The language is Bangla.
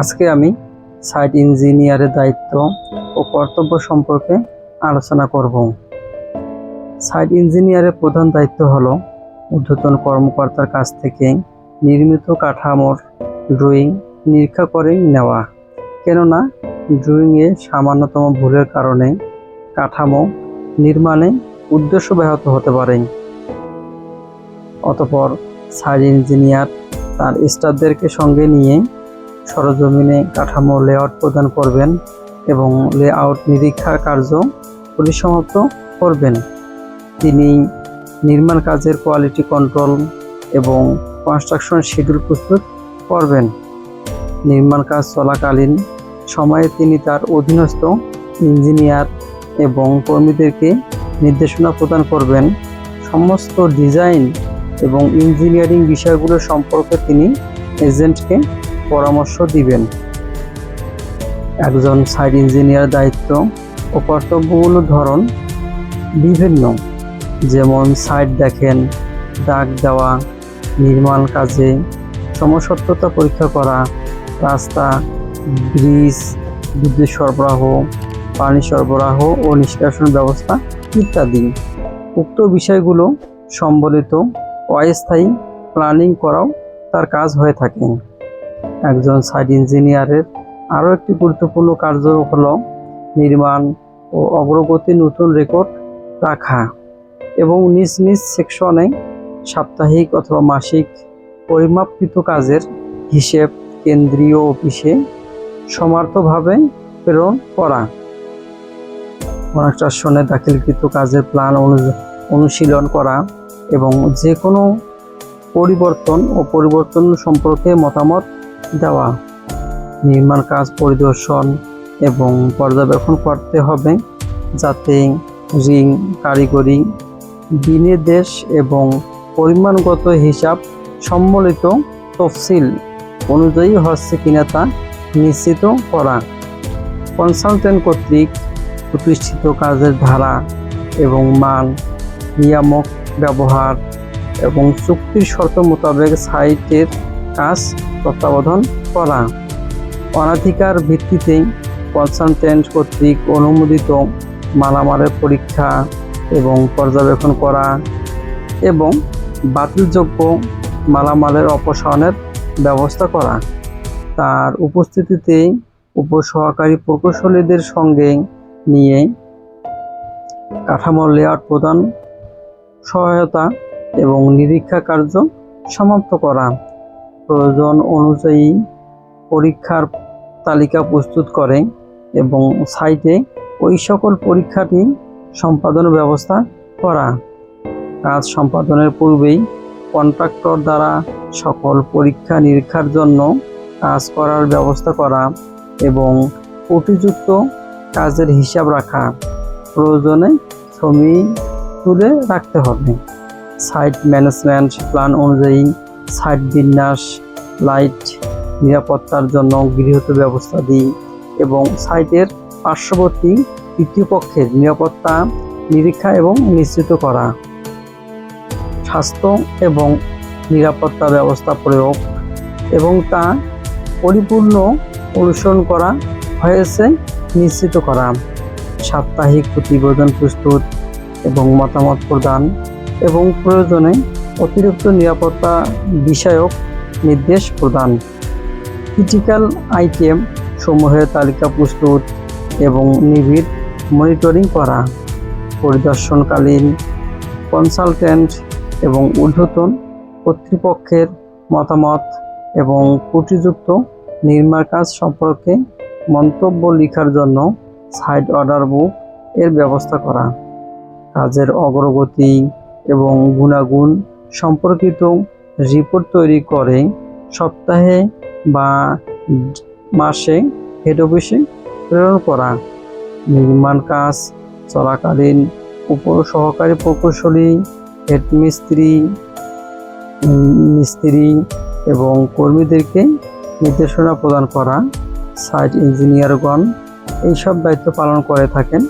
আজকে আমি সাইট ইঞ্জিনিয়ারের দায়িত্ব ও কর্তব্য সম্পর্কে আলোচনা করব। সাইট ইঞ্জিনিয়ারের প্রধান দায়িত্ব হলো ঊর্ধ্বতন কর্মকর্তার কাছ থেকে নির্মিত কাঠামোর ড্রয়িং নিরীক্ষা করে নেওয়া, কেননা ড্রয়িংয়ে সামান্যতম ভুলের কারণে কাঠামো নির্মাণে উদ্দেশ্য ব্যাহত হতে পারে। অতপর সাইট ইঞ্জিনিয়ার তার স্টাফদেরকে সঙ্গে নিয়ে সরজমিনে কাঠামো লেআউট প্রদান করবেন এবং লেআউট নিরীক্ষা কার্য পরিসমাপ্ত করবেন। তিনি নির্মাণ কাজের কোয়ালিটি কন্ট্রোল এবং কনস্ট্রাকশন শিডিউল প্রস্তুত করবেন। নির্মাণ কাজ চলাকালীন সময়ে তিনি তার অধীনস্থ ইঞ্জিনিয়ার এবং কর্মীদেরকে নির্দেশনা প্রদান করবেন। সমস্ত ডিজাইন এবং ইঞ্জিনিয়ারিং বিষয়গুলো সম্পর্কে তিনি এজেন্টকে পরামর্শ দিবেন। একজন সাইট ইঞ্জিনিয়ার দায়িত্ব ও কর্তব্যগুলোর ধরন বিভিন্ন, যেমন সাইট দেখেন, দাগ দেওয়া, নির্মাণ কাজে সমসত্বতা পরীক্ষা করা, রাস্তা, ব্রিজ, বিদ্যুৎ সরবরাহ, পানি সরবরাহ ও নিষ্কাশন ব্যবস্থা ইত্যাদি। উক্ত বিষয়গুলো সম্বলিত অস্থায়ী প্ল্যানিং করাও তার কাজ হয়ে থাকে। একজন সাইট ইঞ্জিনিয়ারের আরও একটি গুরুত্বপূর্ণ কার্য হল নির্মাণ ও অগ্রগতি নতুন রেকর্ড রাখা এবং নিজ নিজ সেকশনে সাপ্তাহিক অথবা মাসিক পরিমাপকৃত কাজের হিসেব কেন্দ্রীয় অফিসে সমার্থভাবে প্রেরণ করা। কনস্ট্রাকশনে দাখিলকৃত কাজের প্ল্যান অনুশীলন করা এবং যে কোনো পরিবর্তন ও পরিবর্তন সম্পর্কে মতামত দেওয়া, নির্মাণ কাজ, পরিদর্শন এবং পর্যবেক্ষণ করতে হবে যাতে রিং, কারিগরি, বিনির্দেশ এবং পরিমাণগত হিসাব সম্মিলিত তফসিল অনুযায়ী হচ্ছে কিনা তা নিশ্চিত করা। কনসালটেন্ট কর্তৃক প্রতিষ্ঠিত কাজের ধারা এবং মান, নিয়ামক, ব্যবহার এবং চুক্তির শর্ত মোতাবেক সাইটের কাজ তত্ত্বাবধান করা। অনাধিকার ভিত্তিতে কনসালটেন্ট কর্তৃক অনুমোদিত মালামালের পরীক্ষা এবং পর্যবেক্ষণ করা এবং বাতিলযোগ্য মালামালের অপসারণের ব্যবস্থা করা। তার উপস্থিতিতে উপসহকারী প্রকৌশলীদের সঙ্গে নিয়ে কাঠামোর লেআউট প্রদান, সহায়তা এবং নিরীক্ষা কার্য সমাপ্ত করা। প্রয়োজন অনুযায়ী পরীক্ষার তালিকা প্রস্তুত করে এবং সাইটে ওই সকল পরীক্ষাটি সম্পাদনের ব্যবস্থা করা। কাজ সম্পাদনের পূর্বেই কন্ট্রাক্টর দ্বারা সকল পরীক্ষা নিরীক্ষার জন্য কাজ করার ব্যবস্থা করা এবং উপযুক্ত কাজের হিসাব রাখা প্রয়োজনে ছবি তুলে রাখতে হবে। সাইট ম্যানেজমেন্ট প্ল্যান অনুযায়ী সাইট বিন্যাস, লাইট, নিরাপত্তার জন্য গৃহীত ব্যবস্থা দিই এবং সাইটের পার্শ্ববর্তী তৃতীয় পক্ষের নিরাপত্তা নিরীক্ষা এবং নিশ্চিত করা। স্বাস্থ্য এবং নিরাপত্তা ব্যবস্থা প্রয়োগ এবং তা পরিপূর্ণ অনুসরণ করা হয়েছে, নিশ্চিত করা। সাপ্তাহিক প্রতিবেদন প্রস্তুত এবং মতামত প্রদান এবং প্রয়োজনে অতিরিক্ত নিরাপত্তা বিষয়ক নির্দেশ প্রদান। ক্রিটিক্যাল আইটেম সমূহের তালিকা প্রস্তুত এবং নিবিড় মনিটরিং করা। পরিদর্শনকালীন কনসালটেন্ট এবং ঊর্ধ্বতন কর্তৃপক্ষের মতামত এবং ত্রুটিযুক্ত নির্মাণ কাজ সম্পর্কে মন্তব্য লেখার জন্য সাইড অর্ডার বুক এর ব্যবস্থা করা। কাজের অগ্রগতি এবং গুণাগুণ সম্পর্কিত রিপোর্ট তৈরি করে সপ্তাহে বা মাসে হেড অফিসে প্রেরণ করা। নির্মাণ কাজ চলাকালীন উপ সহকারী প্রকৌশলী হেড মিস্ত্রি মিস্ত্রি এবং কর্মীদেরকে নির্দেশনা প্রদান করা। সাইট ইঞ্জিনিয়ারগণ এইসব দায়িত্ব পালন করে থাকেন।